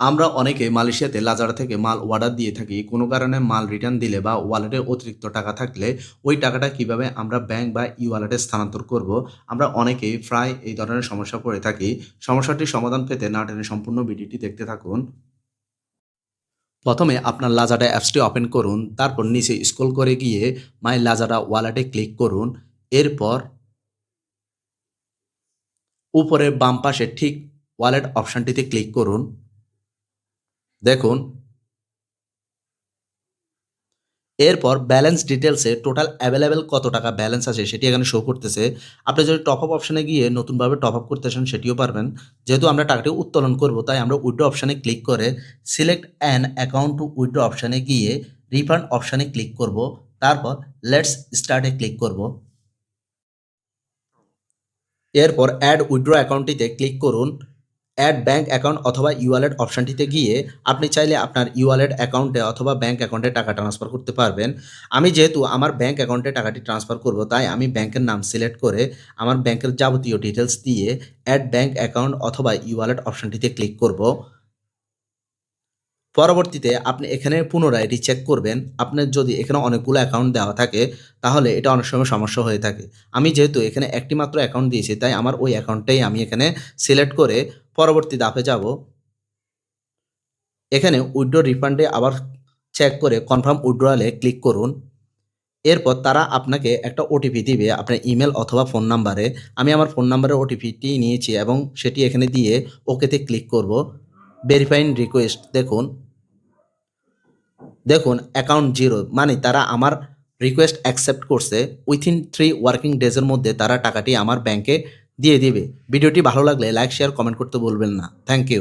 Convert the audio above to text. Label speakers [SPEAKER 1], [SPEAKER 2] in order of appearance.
[SPEAKER 1] আমরা অনেকে মালয়েশিয়াতে লাজারা থেকে মাল অর্ডার দিয়ে থাকি, কোনো কারণে মাল রিটার্ন দিলে বা ওয়ালেটে অতিরিক্ত টাকা থাকলে ওই টাকাটা কীভাবে আমরা ব্যাংক বা ই ওয়ালেটে স্থানান্তর করব, আমরা অনেকেই প্রায় এই ধরনের সমস্যা পড়ে থাকি। সমস্যাটির সমাধান পেতে না টেনে সম্পূর্ণ ভিডিওটি দেখতে থাকুন। প্রথমে আপনার লাজাডা অ্যাপসটি ওপেন করুন, তারপর নিচে স্ক্রল করে গিয়ে মাই লাজাডা ওয়ালেটে ক্লিক করুন। এরপর উপরে বাম পাশে ঠিক ওয়ালেট অপশানটিতে ক্লিক করুন। দেখুন। এরপর ব্যালেন্স ডিটেলসে টোটাল অ্যাভেলেবেল কত টাকা ব্যালেন্স আছে সেটি এখানে শো করতেছে। আপনি যদি টপ আপ অপশানে গিয়ে নতুনভাবে টপ আপ করতে চান সেটিও পারবেন। যেহেতু আমরা টাকাটি উত্তোলন করব, তাই আমরা উইড্রো অপশানে ক্লিক করে select an account to withdraw অপশানে গিয়ে রিফান্ড অপশানে ক্লিক করব। তারপর লেটস স্টার্টে ক্লিক করব। এরপর অ্যাড উইড্রো অ্যাকাউন্টটিতে ক্লিক করুন। অ্যাড ব্যাঙ্ক অ্যাকাউন্ট অথবা ইওয়ালেট অপশানটিতে গিয়ে আপনি চাইলে আপনার ইওয়ালেট অ্যাকাউন্টে অথবা ব্যাঙ্ক অ্যাকাউন্টে টাকা ট্রান্সফার করতে পারবেন। আমি যেহেতু আমার ব্যাঙ্ক অ্যাকাউন্টে টাকাটি ট্রান্সফার করব, তাই আমি ব্যাংকের নাম সিলেক্ট করে আমার ব্যাংকের যাবতীয় ডিটেলস দিয়ে অ্যাড ব্যাঙ্ক অ্যাকাউন্ট অথবা ইওয়ালেট অপশানটিতে ক্লিক করব। পরবর্তীতে আপনি এখানে পুনরায় রিচেক করবেন। আপনার যদি এখানে অনেকগুলো অ্যাকাউন্ট দেওয়া থাকে, তাহলে এটা অনেক সময় সমস্যা হয়ে থাকে। আমি যেহেতু এখানে একটি মাত্র অ্যাকাউন্ট দিয়েছি, তাই আমার ওই অ্যাকাউন্টটাই আমি এখানে সিলেক্ট করে পরবর্তী ধাপে যাব। এখানে উইড্রো রিফান্ডে আবার চেক করে কনফার্ম উইড্রোয়ালে ক্লিক করুন। এরপর তারা আপনাকে একটা ওটিপি দিবে আপনার ইমেল অথবা ফোন নাম্বারে আমি আমার ফোন নাম্বারের ওটিপিটি নিয়েছি এবং সেটি এখানে দিয়ে ওকেতে ক্লিক করব। ভেরিফাইন রিকোয়েস্ট দেখুন। দেখুন অ্যাকাউন্ট জিরো মানে তারা আমার রিকোয়েস্ট অ্যাকসেপ্ট করছে উইথিন থ্রি ওয়ার্কিং ডেজের মধ্যে তারা টাকাটি আমার ব্যাংকে দিয়ে দিবে। ভিডিওটি ভালো লাগলে লাইক শেয়ার কমেন্ট করতে বলবেন না। Thank you